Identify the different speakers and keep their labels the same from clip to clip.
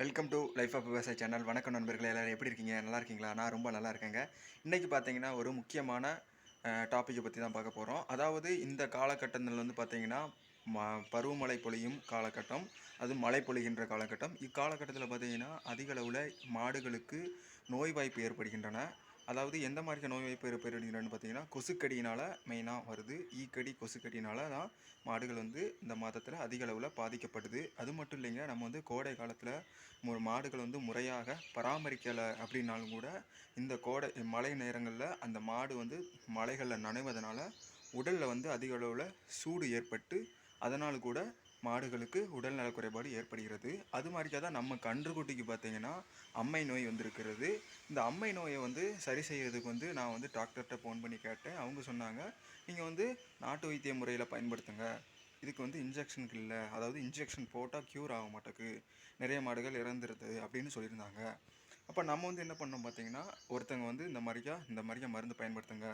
Speaker 1: welcome to life of விவசாய channel வணக்கம் நண்பர்களே எல்லோரும் எப்படி இருக்கீங்க நல்லா இருக்கீங்களா நான் ரொம்ப நல்லா இருக்கேங்க இன்றைக்கி பார்த்தீங்கன்னா ஒரு முக்கியமான டாப்பிக்கை பற்றி தான் பார்க்க போகிறோம் அதாவது இந்த காலகட்டத்தில் வந்து பார்த்தீங்கன்னா ம பருவமழை பொழியும் காலகட்டம் அது மழை பொழிகின்ற காலகட்டம் இக்காலகட்டத்தில் பார்த்திங்கன்னா அதிக அளவில் மாடுகளுக்கு நோய் வாய்ப்பு ஏற்படுகின்றன அதாவது எந்த மாதிரியான நோய் வாய்ப்பு இருப்பது அப்படிங்கிறது பார்த்தீங்கன்னா கொசுக்கடியினால் மெயினாக வருது ஈக்கடி கொசுக்கடியினால் தான் மாடுகள் வந்து இந்த மாதத்தில் அதிக அளவில் பாதிக்கப்படுது அது மட்டும் இல்லைங்க நம்ம வந்து கோடை காலத்தில் மாடுகள் வந்து முறையாக பராமரிக்கலை அப்படின்னாலும் கூட இந்த கோடை மழை நேரங்களில் அந்த மாடு வந்து மலைகளில் நனைவதனால் உடலில் வந்து அதிக அளவில் சூடு ஏற்பட்டு அதனால் கூட மாடுகளுக்கு உடல்நல குறைபாடு ஏற்படுகிறது அது மாதிரிக்காக தான் நம்ம கன்றுக்குட்டிக்கு பார்த்தீங்கன்னா அம்மை நோய் வந்திருக்கிறது இந்த அம்மை நோயை வந்து சரி செய்கிறதுக்கு வந்து நான் வந்து டாக்டர்கிட்ட ஃபோன் பண்ணி கேட்டேன் அவங்க சொன்னாங்க நீங்கள் வந்து நாட்டு வைத்திய முறையில் பயன்படுத்துங்க இதுக்கு வந்து இன்ஜெக்ஷனுக்கு இல்லை அதாவது இன்ஜெக்ஷன் போட்டால் க்யூர் ஆக மாட்டேக்கு நிறைய மாடுகள் இறந்துருது அப்படின்னு சொல்லியிருந்தாங்க அப்போ நம்ம வந்து என்ன பண்ணோம் பார்த்தீங்கன்னா ஒருத்தங்க வந்து இந்த மாதிரியா இந்த மாதிரியா மருந்து பயன்படுத்துங்க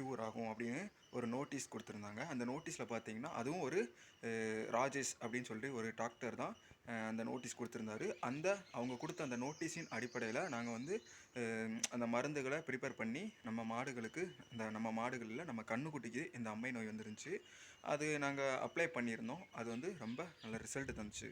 Speaker 1: க்யூர் ஆகும் அப்படின்னு ஒரு நோட்டீஸ் கொடுத்துருந்தாங்க அந்த நோட்டீஸில் பார்த்தீங்கன்னா அதுவும் ஒரு ராஜேஷ் அப்படின்னு சொல்லி ஒரு டாக்டர் தான் அந்த நோட்டீஸ் கொடுத்துருந்தாரு அந்த அவங்க கொடுத்த அந்த நோட்டீஸின் அடிப்படையில் நாங்கள் வந்து அந்த மருந்துகளை ப்ரிப்பேர் பண்ணி நம்ம மாடுகளுக்கு இந்த நம்ம மாடுகளில் நம்ம கண்ணுக்குட்டிக்கு இந்த அம்மை நோய் வந்துருந்துச்சு அது நாங்கள் அப்ளை பண்ணியிருந்தோம் அது வந்து ரொம்ப நல்ல ரிசல்ட் தந்துச்சு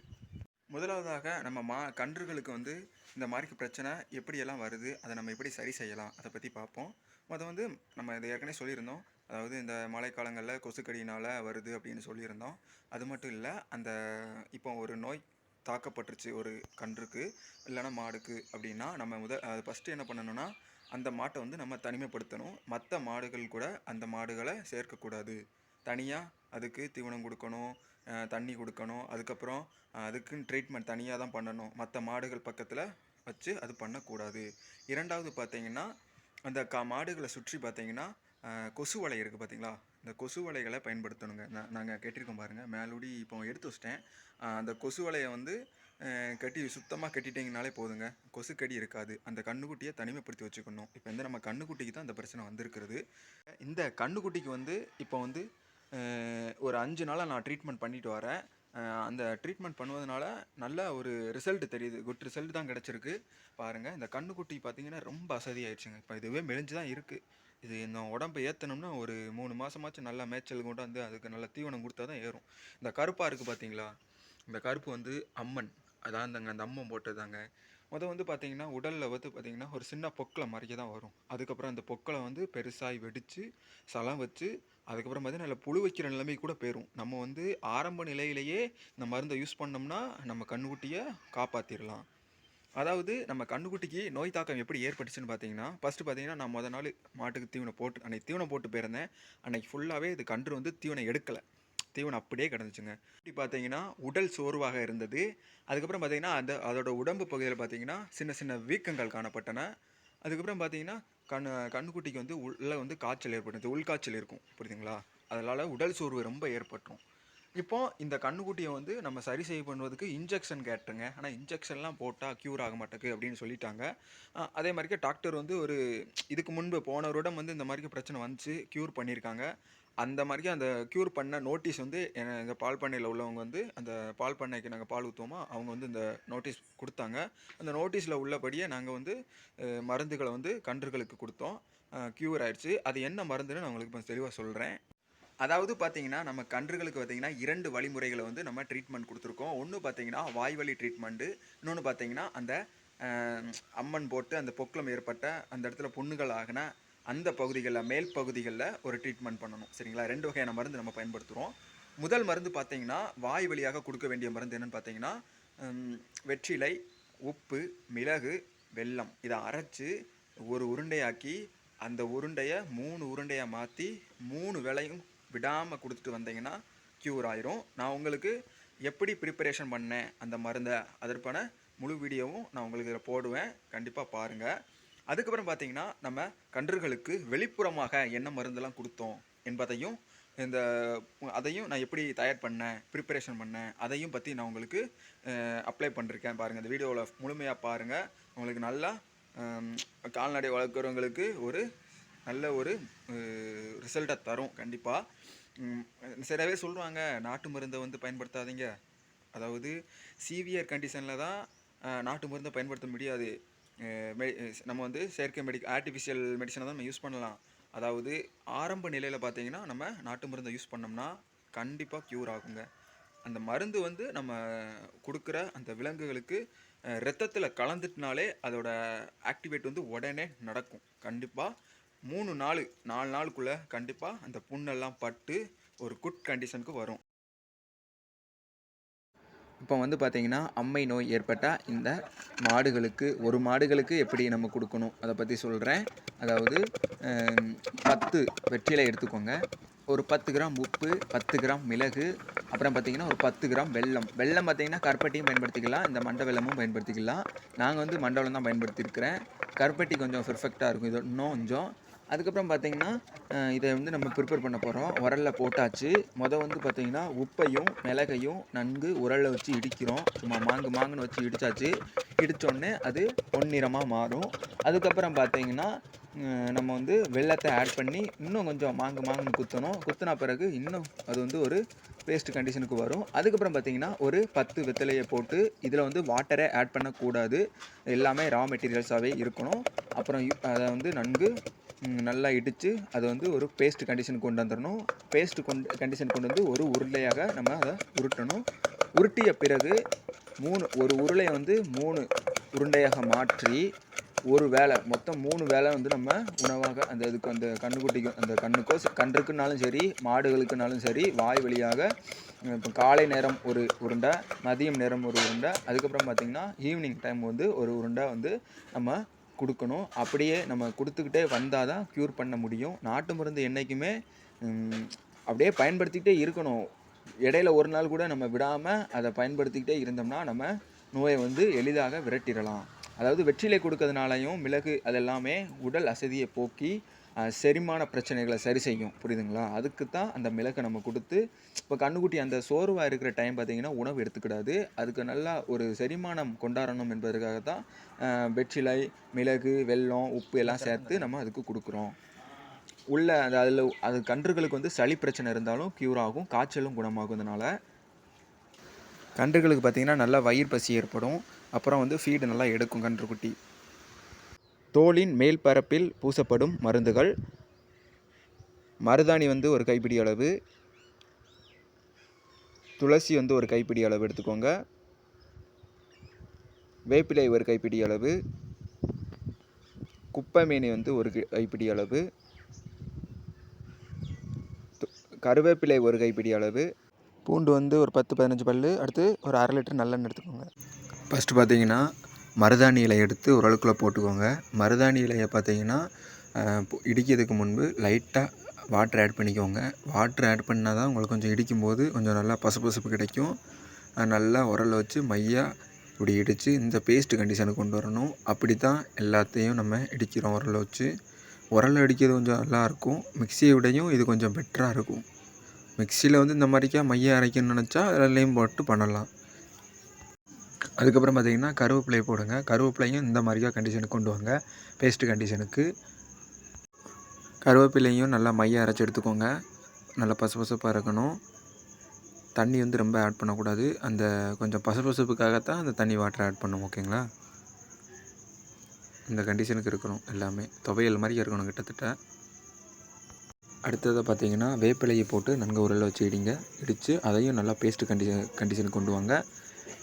Speaker 1: முதலாவதாக நம்ம மா கன்றுகளுக்கு வந்து இந்த மாதிரி பிரச்சனை எப்படியெல்லாம் வருது அதை நம்ம எப்படி சரி செய்யலாம் அதை பற்றி பார்ப்போம் அதை வந்து நம்ம இதை ஏற்கனவே சொல்லியிருந்தோம் அதாவது இந்த மழைக்காலங்களில் கொசுக்கடியினால் வருது அப்படின்னு சொல்லியிருந்தோம் அது மட்டும் இல்லை அந்த இப்போ ஒரு நோய் தாக்கப்பட்டுருச்சு ஒரு கன்றுக்கு இல்லைன்னா மாடுக்கு அப்படின்னா நம்ம முத ஃபஸ்ட்டு என்ன பண்ணணும்னா அந்த மாட்டை வந்து நம்ம தனிமைப்படுத்தணும் மற்ற மாடுகள் கூட அந்த மாடுகளை சேர்க்கக்கூடாது தனியாக அதுக்கு தீவனம் கொடுக்கணும் தண்ணி கொடுக்கணும் அதுக்கப்புறம் அதுக்குன்னு ட்ரீட்மெண்ட் தனியாக தான் பண்ணணும் மற்ற மாடுகள் பக்கத்தில் வச்சு அது பண்ணக்கூடாது இரண்டாவது பார்த்தீங்கன்னா அந்த கா மாடுகளை சுற்றி பார்த்தீங்கன்னா கொசு வலை இருக்குது பார்த்தீங்களா இந்த கொசு வலைகளை பயன்படுத்தணுங்க நான் நாங்கள் கட்டியிருக்கோம் பாருங்கள் மேலோடி இப்போ எடுத்து வச்சிட்டேன் அந்த கொசு வலையை வந்து கட்டி சுத்தமாக கட்டிட்டிங்கனாலே போதுங்க கொசு கடி இருக்காது அந்த கண்ணுக்குட்டியை தனிமைப்படுத்தி வச்சுக்கணும் இப்போ வந்து நம்ம கண்ணுக்குட்டிக்கு தான் அந்த பிரச்சனை வந்திருக்கிறது இந்த கண்ணுக்குட்டிக்கு வந்து இப்போ வந்து ஒரு அஞ்சு நாளாக நான் ட்ரீட்மெண்ட் பண்ணிட்டு வரேன் அந்த ட்ரீட்மெண்ட் பண்ணுவதனால நல்ல ஒரு ரிசல்ட் தெரியுது குட் ரிசல்ட் தான் கிடச்சிருக்கு பாருங்கள் இந்த கண்ணுக்குட்டி பார்த்தீங்கன்னா ரொம்ப அசதி ஆயிடுச்சுங்க இப்போ இதுவே மெலிஞ்சு தான் இருக்குது இது இந்த உடம்பு ஏற்றணும்னா ஒரு மூணு மாதமாச்சும் நல்லா மேய்ச்சல் கொண்டு வந்து அதுக்கு நல்ல தீவனம் கொடுத்தா தான் ஏறும் இந்த கருப்பாக இருக்குது பார்த்தீங்களா இந்த கருப்பு வந்து அம்மன் அதான் அந்த அந்த அம்மன் போட்டதாங்க முதல் வந்து பார்த்திங்கன்னா உடலில் வந்து பார்த்திங்கன்னா ஒரு சின்ன பொக்களை மாதிரியே தான் வரும் அதுக்கப்புறம் அந்த பொக்களை வந்து பெருசாகி வெடித்து சலம் வச்சு அதுக்கப்புறம் பார்த்திங்கன்னா நல்ல புழு வைக்கிற கூட போயிடும் நம்ம வந்து ஆரம்ப நிலையிலேயே இந்த மருந்தை யூஸ் பண்ணோம்னா நம்ம கண்ணுக்குட்டியை காப்பாற்றிடலாம் அதாவது நம்ம கண்ணுக்குட்டிக்கு நோய் தாக்கம் எப்படி ஏற்பட்டுச்சுன்னு பார்த்தீங்கன்னா ஃபஸ்ட்டு பார்த்தீங்கன்னா நான் முத நாள் மாட்டுக்கு தீவனை போட்டு அன்றைக்கி தீவனை போட்டு போயிருந்தேன் அன்றைக்கி ஃபுல்லாகவே இது கன்று வந்து தீவனை எடுக்கலை தீவனம் அப்படியே கிடந்துச்சுங்க இப்படி பார்த்தீங்கன்னா உடல் சோர்வாக இருந்தது அதுக்கப்புறம் பார்த்தீங்கன்னா அந்த அதோட உடம்பு பகுதியில் பார்த்தீங்கன்னா சின்ன சின்ன வீக்கங்கள் காணப்பட்டன அதுக்கப்புறம் பார்த்தீங்கன்னா கண் கண்ணுக்குட்டிக்கு வந்து உள்ளே வந்து காய்ச்சல் ஏற்பட்டது உள்காய்ச்சல் இருக்கும் புரியுதுங்களா அதனால் உடல் சோர்வு ரொம்ப ஏற்பட்டும் இப்போ இந்த கண்ணுக்குட்டியை வந்து நம்ம சரி செய்ய பண்ணுவதுக்கு இன்ஜெக்ஷன் கேட்டுருங்க ஆனால் இன்ஜெக்ஷன்லாம் போட்டால் க்யூர் ஆக மாட்டேக்கு அப்படின்னு சொல்லிட்டாங்க அதே மாதிரிக்கு டாக்டர் வந்து ஒரு இதுக்கு முன்பு போன வருடம் வந்து இந்த மாதிரிக்கு பிரச்சனை வந்துச்சு க்யூர் பண்ணியிருக்காங்க அந்த மாதிரி அந்த க்யூர் பண்ண நோட்டீஸ் வந்து இந்த பால் பண்ணையில் உள்ளவங்க வந்து அந்த பால் பண்ணைக்கு நாங்கள் பால் ஊற்றுவோமா அவங்க வந்து இந்த நோட்டீஸ் கொடுத்தாங்க அந்த நோட்டீஸில் உள்ளபடியே நாங்கள் வந்து மருந்துகளை வந்து கன்றுகளுக்கு கொடுத்தோம் க்யூர் ஆயிடுச்சு அது என்ன மருந்துன்னு நான் உங்களுக்கு இப்போ தெளிவாக சொல்கிறேன் அதாவது பார்த்தீங்கன்னா நம்ம கன்றுகளுக்கு பார்த்தீங்கன்னா இரண்டு வழிமுறைகளை வந்து நம்ம ட்ரீட்மெண்ட் கொடுத்துருக்கோம் ஒன்று பார்த்தீங்கன்னா வாய்வழி ட்ரீட்மெண்ட்டு இன்னொன்று பார்த்தீங்கன்னா அந்த அம்மன் போட்டு அந்த பொக்கிலம் ஏற்பட்ட அந்த இடத்துல புண்ணுகள் ஆகின அந்த பகுதிகளில் மேல் பகுதிகளில் ஒரு ட்ரீட்மெண்ட் பண்ணணும் சரிங்களா ரெண்டு வகையான மருந்து நம்ம பயன்படுத்துகிறோம் முதல் மருந்து பார்த்தீங்கன்னா வாய் வழியாக கொடுக்க வேண்டிய மருந்து என்னென்னு பார்த்தீங்கன்னா வெற்றிலை உப்பு மிளகு வெல்லம் இதை அரைச்சி ஒரு உருண்டையாக்கி அந்த உருண்டையை மூணு உருண்டையாக மாற்றி மூணு வேலையும் விடாமல் கொடுத்துட்டு வந்தீங்கன்னா க்யூர் ஆயிரும் நான் உங்களுக்கு எப்படி ப்ரிப்பரேஷன் பண்ணேன் அந்த மருந்தை அதற்கான முழு வீடியோவும் நான் உங்களுக்கு இதில் போடுவேன் கண்டிப்பாக பாருங்கள் அதுக்கப்புறம் பார்த்தீங்கன்னா நம்ம கன்றுகளுக்கு வெளிப்புறமாக என்ன மருந்தெல்லாம் கொடுத்தோம் என்பதையும் இந்த அதையும் நான் எப்படி தயார் பண்ணேன் ப்ரிப்பரேஷன் பண்ணேன் அதையும் பற்றி நான் உங்களுக்கு அப்ளை பண்ணிருக்கேன் பாருங்கள் இந்த வீடியோவில் முழுமையாக பாருங்கள் உங்களுக்கு நல்லா கால்நடை வளர்க்குறவங்களுக்கு ஒரு நல்ல ஒரு ரிசல்ட்டை தரும் கண்டிப்பாக சிலவே சொல்கிறாங்க நாட்டு மருந்தை வந்து பயன்படுத்தாதீங்க அதாவது சீவியர் கண்டிஷனில் தான் நாட்டு மருந்தை பயன்படுத்த முடியாது நம்ம வந்து செயற்கை மெடி ஆர்டிஃபிஷியல் மெடிசனை தான் நம்ம யூஸ் பண்ணலாம் அதாவது ஆரம்ப நிலையில் பார்த்தீங்கன்னா நம்ம நாட்டு மருந்தை யூஸ் பண்ணோம்னா கண்டிப்பாக க்யூர் ஆகுங்க அந்த மருந்து வந்து நம்ம கொடுக்குற அந்த விலங்குகளுக்கு ரத்தத்தில் கலந்துட்டுனாலே அதோட ஆக்டிவேட் வந்து உடனே நடக்கும் கண்டிப்பாக மூணு நாள் நாலு நாளுக்குள்ளே கண்டிப்பாக அந்த புண்ணெல்லாம் பட்டு ஒரு குட் கண்டிஷனுக்கு வரும் இப்போ வந்து பார்த்திங்கன்னா அம்மை நோய் ஏற்பட்டால் இந்த மாடுகளுக்கு ஒரு மாடுகளுக்கு எப்படி நம்ம கொடுக்கணும் அதை பற்றி சொல்கிறேன் அதாவது பத்து வெற்றிலை எடுத்துக்கோங்க ஒரு பத்து கிராம் உப்பு பத்து கிராம் மிளகு அப்புறம் பார்த்திங்கன்னா ஒரு பத்து கிராம் வெள்ளம் வெள்ளம் பார்த்திங்கன்னா கருப்பட்டியும் பயன்படுத்திக்கலாம் இந்த மண்ட வெள்ளமும் பயன்படுத்திக்கலாம் நாங்கள் வந்து மண்டவெல்லம் தான் பயன்படுத்தியிருக்கிறேன் கருப்பட்டி கொஞ்சம் பெர்ஃபெக்டாக இருக்கும் இது இன்னும் கொஞ்சம் அதுக்கப்புறம் பார்த்தீங்கன்னா இதை வந்து நம்ம ப்ரிப்பேர் பண்ண போகிறோம் உரலில் போட்டாச்சு மொதல் வந்து பார்த்திங்கன்னா உப்பையும் மிளகையும் நன்கு உரலில் வச்சு இடிக்கிறோம் சும்மா மாங்கு மாங்குன்னு வச்சு இடித்தாச்சு இடித்தோடனே அது பொன்னிறமாக மாறும் அதுக்கப்புறம் பார்த்தீங்கன்னா நம்ம வந்து வெள்ளத்தை ஆட் பண்ணி இன்னும் கொஞ்சம் மாங்கு மாங்குன்னு குத்தணும் குத்தின பிறகு இன்னும் அது வந்து ஒரு பேஸ்ட் கண்டிஷனுக்கு வரும் அதுக்கப்புறம் பார்த்திங்கன்னா ஒரு பத்து வெத்தலையை போட்டு இதில் வந்து வாட்டரை ஆட் பண்ணக்கூடாது எல்லாமே ரா மெட்டீரியல்ஸாகவே இருக்கணும் அப்புறம் அதை வந்து நன்கு நல்லா இடித்து அது வந்து ஒரு பேஸ்ட் கண்டிஷன் கொண்டு வந்துடணும் பேஸ்ட் கொண்டு கண்டிஷன் கொண்டு வந்து ஒரு உருளையாக நம்ம அதை உருட்டணும் உருட்டிய பிறகு மூணு ஒரு உருளையை வந்து மூணு உருண்டையாக மாற்றி ஒரு வேலை மொத்தம் மூணு வேலை வந்து நம்ம உணவாக அந்த இதுக்கு அந்த கண்ணுக்குட்டிக்கும் அந்த கண்ணுக்கோ கன்றுக்குனாலும் சரி மாடுகளுக்குனாலும் சரி வாய் வழியாக இப்போ காலை நேரம் ஒரு உருண்டை மதியம் நேரம் ஒரு உருண்டை அதுக்கப்புறம் பார்த்திங்கன்னா ஈவினிங் டைம் வந்து ஒரு உருண்டை வந்து நம்ம கொடுக்கணும் அப்படியே நம்ம கொடுத்துக்கிட்டே வந்தால் தான் க்யூர் பண்ண முடியும் நாட்டு மருந்து என்றைக்குமே அப்படியே பயன்படுத்திக்கிட்டே இருக்கணும் இடையில ஒரு நாள் கூட நம்ம விடாமல் அதை பயன்படுத்திக்கிட்டே இருந்தோம்னா நம்ம நோயை வந்து எளிதாக விரட்டிடலாம் அதாவது வெற்றிலை கொடுக்கறதுனாலையும் மிளகு அதெல்லாமே உடல் அசதியை போக்கி செரிமான பிரச்சனைகளை சரி செய்யும் புரியுதுங்களா அதுக்கு தான் அந்த மிளகை நம்ம கொடுத்து இப்போ கண்ணுக்குட்டி அந்த சோர்வாக இருக்கிற டைம் பார்த்திங்கன்னா உணவு எடுத்துக்கிடாது அதுக்கு நல்லா ஒரு செரிமானம் கொண்டாடணும் என்பதற்காக தான் வெற்றிலை மிளகு வெல்லம் உப்பு எல்லாம் சேர்த்து நம்ம அதுக்கு கொடுக்குறோம் உள்ள அந்த அதில் அது கன்றுகளுக்கு வந்து சளி பிரச்சனை இருந்தாலும் க்யூர் ஆகும் காய்ச்சலும் குணமாகுதுனால கன்றுகளுக்கு பார்த்திங்கன்னா நல்லா வயிறு பசி ஏற்படும் அப்புறம் வந்து ஃபீடு நல்லா எடுக்கும் கன்றுக்குட்டி தோலின் மேல் பரப்பில் பூசப்படும் மருந்துகள் மருதாணி வந்து ஒரு கைப்பிடி அளவு துளசி வந்து ஒரு கைப்பிடி அளவு எடுத்துக்கோங்க வேப்பிலை ஒரு கைப்பிடி அளவு குப்பைமேனி வந்து ஒரு கைப்பிடி அளவு கருவேப்பிலை ஒரு கைப்பிடி அளவு பூண்டு வந்து ஒரு பத்து பதினஞ்சு பல் அடுத்து ஒரு அரை லிட்டர் நல்லெண்ணெய் எடுத்துக்கோங்க ஃபஸ்ட்டு பார்த்தீங்கன்னா மருதாணி இலையை எடுத்து உரலுக்குள்ளே போட்டுக்கோங்க மருதாணி இலையை பார்த்தீங்கன்னா இடிக்கிறதுக்கு முன்பு லைட்டாக வாட்டர் ஆட் பண்ணிக்கோங்க வாட்ரு ஆட் பண்ணால் தான் உங்களுக்கு கொஞ்சம் இடிக்கும்போது கொஞ்சம் நல்லா பசுப்பசுப்பு கிடைக்கும் நல்லா உரல் வச்சு மையாக இப்படி இடித்து இந்த பேஸ்ட் கண்டிஷனுக்கு கொண்டு வரணும் அப்படி தான் எல்லாத்தையும் நம்ம இடிக்கிறோம் உரலை வச்சு உரல் அடிக்கிறது கொஞ்சம் நல்லாயிருக்கும் மிக்சியை விடையும் இது கொஞ்சம் பெட்டராக இருக்கும் மிக்சியில் வந்து இந்த மாதிரிக்கா மையம் அரைக்கணும்னு நினச்சா அதுலேயும் போட்டு பண்ணலாம் அதுக்கப்புறம் பார்த்திங்கன்னா கருவேப்பிலையை போடுங்க கருவேப்பிலையும் இந்த மாதிரியாக கண்டிஷனுக்கு கொண்டு வாங்க பேஸ்ட்டு கண்டிஷனுக்கு கருவேப்பிலையும் நல்லா மைய அரைச்சி எடுத்துக்கோங்க நல்லா பசுப்பாக இருக்கணும் தண்ணி வந்து ரொம்ப ஆட் பண்ணக்கூடாது அந்த கொஞ்சம் பசுபசுப்புக்காகத்தான் அந்த தண்ணி வாட்டர் ஆட் பண்ணும் ஓகேங்களா இந்த கண்டிஷனுக்கு இருக்கணும் எல்லாமே துவையல் மாதிரி இருக்கணும் கிட்டத்தட்ட அடுத்ததை பார்த்தீங்கன்னா வேப்பிலையை போட்டு நன்கு உரலில் வச்சு இடிங்க இடித்து அதையும் நல்லா பேஸ்ட்டு கண்டிஷன் கண்டிஷனுக்கு கொண்டு வாங்க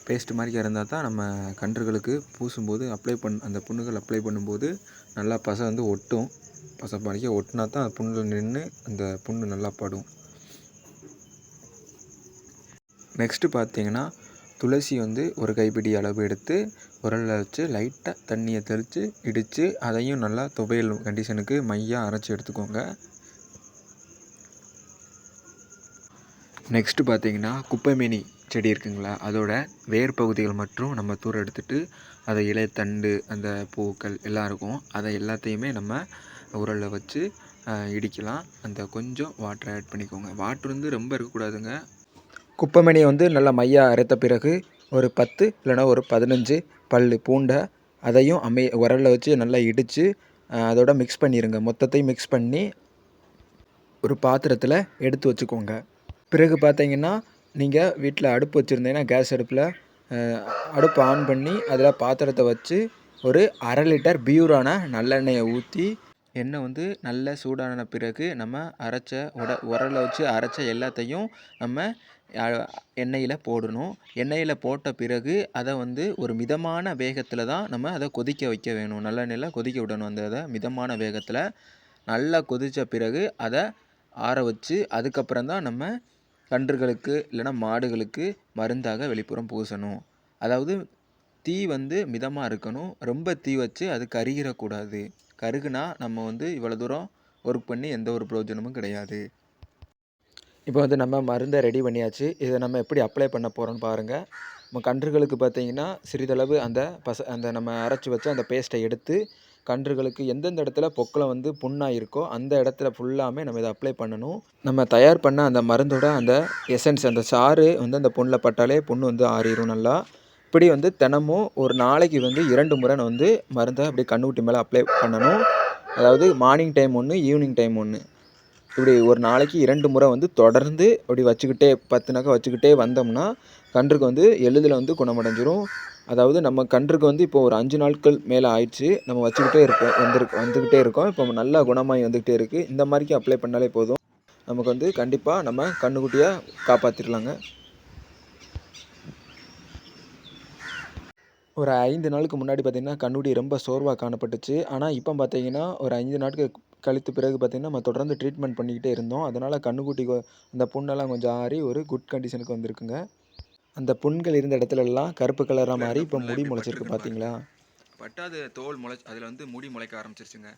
Speaker 1: பேஸ்ட்டு மாதிரி இருந்தால் தான் நம்ம கன்றுகளுக்கு பூசும்போது அப்ளை பண் அந்த புண்ணுகள் அப்ளை பண்ணும்போது நல்லா பசை வந்து ஒட்டும் பசை பாடிக்க ஒட்டினா தான் அந்த புண்ணில் நின்று அந்த புண்ணு நல்லா படும் நெக்ஸ்ட்டு பார்த்தீங்கன்னா துளசி வந்து ஒரு கைப்பிடி அளவு எடுத்து உரலில் வச்சு லைட்டாக தண்ணியை தெளித்து இடித்து அதையும் நல்லா துவையல் கண்டிஷனுக்கு மையாக அரைச்சி எடுத்துக்கோங்க நெக்ஸ்ட்டு பார்த்தீங்கன்னா குப்பைமேனி செடி இருக்குங்களா அதோட வேர் பகுதிகள் மற்றும் நம்ம தூர எடுத்துட்டு அதை இலை தண்டு அந்த பூக்கள் எல்லாம் இருக்கும் அதை எல்லாத்தையுமே நம்ம உரலில் வச்சு இடிக்கலாம் அந்த கொஞ்சம் வாட்டரை ஆட் பண்ணிக்கோங்க வாட்ரு வந்து ரொம்ப இருக்கக்கூடாதுங்க குப்பைமணியை வந்து நல்லா மையாக அரைத்த பிறகு ஒரு பத்து இல்லைனா ஒரு பதினஞ்சு பல் பூண்டை அதையும் அமை உரலில் வச்சு நல்லா இடித்து அதோட மிக்ஸ் பண்ணிடுங்க மொத்தத்தையும் மிக்ஸ் பண்ணி ஒரு பாத்திரத்தில் எடுத்து வச்சுக்கோங்க பிறகு பார்த்தீங்கன்னா நீங்கள் வீட்டில் அடுப்பு வச்சுருந்தீங்கன்னா கேஸ் அடுப்பில் அடுப்பை ஆன் பண்ணி அதில் பாத்திரத்தை வச்சு ஒரு அரை லிட்டர் பியூரான நல்லெண்ணெயை ஊற்றி எண்ணெய் வந்து நல்ல சூடான பிறகு நம்ம அரைச்ச உட உரலை வச்சு அரைச்ச எல்லாத்தையும் நம்ம எண்ணெயில் போடணும் எண்ணெயில் போட்ட பிறகு அதை வந்து ஒரு மிதமான வேகத்தில் தான் நம்ம அதை கொதிக்க வைக்க வேணும் நல்லெண்ணெயில் கொதிக்க விடணும் அந்த இதை மிதமான வேகத்தில் நல்லா கொதித்த பிறகு அதை ஆற வச்சு அதுக்கப்புறம் தான் நம்ம கன்றுகளுக்கு இல்லைனா மாடுகளுக்கு மருந்தாக வெளிப்புறம் பூசணும் அதாவது தீ வந்து மிதமாக இருக்கணும் ரொம்ப தீ வச்சு அது கருகிடக்கூடாது கருகுனா நம்ம வந்து இவ்வளோ தூரம் ஒர்க் பண்ணி எந்த ஒரு பிரயோஜனமும் கிடையாது இப்போ வந்து நம்ம மருந்தை ரெடி பண்ணியாச்சு இதை நம்ம எப்படி அப்ளை பண்ண போகிறோம்னு பாருங்கள் நம்ம கன்றுகளுக்கு பார்த்திங்கன்னா சிறிதளவு அந்த பச அந்த நம்ம அரைச்சி வச்ச அந்த பேஸ்ட்டை எடுத்து கன்றுகளுக்கு எந்தெந்த இடத்துல பொக்களை வந்து புண்ணாக இருக்கோ அந்த இடத்துல ஃபுல்லாமே நம்ம இதை அப்ளை பண்ணணும் நம்ம தயார் பண்ண அந்த மருந்தோட அந்த எசன்ஸ் அந்த சாறு வந்து அந்த பொண்ணில் பட்டாலே பொண்ணு வந்து ஆறிடும் நல்லா இப்படி வந்து தினமும் ஒரு நாளைக்கு வந்து இரண்டு முறை நான் வந்து மருந்தை அப்படி கண்ணுக்குட்டி மேலே அப்ளை பண்ணணும் அதாவது மார்னிங் டைம் ஒன்று ஈவினிங் டைம் ஒன்று இப்படி ஒரு நாளைக்கு இரண்டு முறை வந்து தொடர்ந்து அப்படி வச்சுக்கிட்டே பத்து நகை வச்சுக்கிட்டே வந்தோம்னா கன்றுக்கு வந்து எளிதில் வந்து குணமடைஞ்சிரும் அதாவது நம்ம கன்றுக்கு வந்து இப்போ ஒரு அஞ்சு நாட்கள் மேலே ஆயிடுச்சு நம்ம வச்சுக்கிட்டே இருக்கோம் வந்துருக்கு வந்துக்கிட்டே இருக்கோம் இப்போ நல்லா குணமாகி வந்துக்கிட்டே இருக்குது இந்த மாதிரிக்கு அப்ளை பண்ணாலே போதும் நமக்கு வந்து கண்டிப்பாக நம்ம கன்றுக்குட்டியாக காப்பாற்றிடலாங்க ஒரு ஐந்து நாளுக்கு முன்னாடி பார்த்திங்கன்னா கண்ணுடி ரொம்ப சோர்வாக காணப்பட்டுச்சு ஆனால் இப்போ பார்த்திங்கன்னா ஒரு ஐந்து நாட்கள் கழித்து பிறகு பார்த்திங்கன்னா நம்ம தொடர்ந்து ட்ரீட்மெண்ட் பண்ணிக்கிட்டே இருந்தோம் அதனால் கண்ணுக்குட்டி அந்த புண்ணெல்லாம் கொஞ்சம் ஆறி ஒரு குட் கண்டிஷனுக்கு வந்திருக்குங்க அந்த புண்கள் இருந்த இடத்துலலாம் கருப்பு கலராக மாறி இப்போ முடி முளைச்சிருக்கு பார்த்தீங்களா பட்டாது தோல் முளை அதில் வந்து முடி முளைக்க ஆரம்பிச்சிருச்சுங்க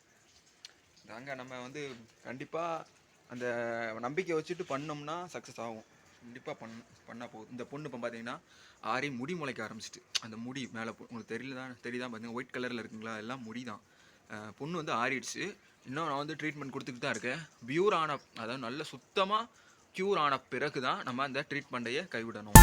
Speaker 1: தாங்க நம்ம வந்து கண்டிப்பாக அந்த நம்பிக்கை வச்சுட்டு பண்ணோம்னா சக்ஸஸ் ஆகும் கண்டிப்பாக பண்ண பண்ணால் போகுது இந்த பொண்ணு இப்போ பார்த்தீங்கன்னா ஆறி முடி முளைக்க ஆரம்பிச்சிட்டு அந்த முடி மேலே உங்களுக்கு தெரியல தான் தெரியுதான் பார்த்தீங்கன்னா ஒயிட் கலரில் இருக்குங்களா எல்லாம் முடி தான் பொண்ணு வந்து ஆறிடுச்சு இன்னும் நான் வந்து ட்ரீட்மெண்ட் கொடுத்துட்டு தான் இருக்கேன் பியூர் ஆன அதாவது நல்ல சுத்தமாக க்யூர் ஆன பிறகு தான் நம்ம அந்த ட்ரீட்மெண்ட்டையே கைவிடணும்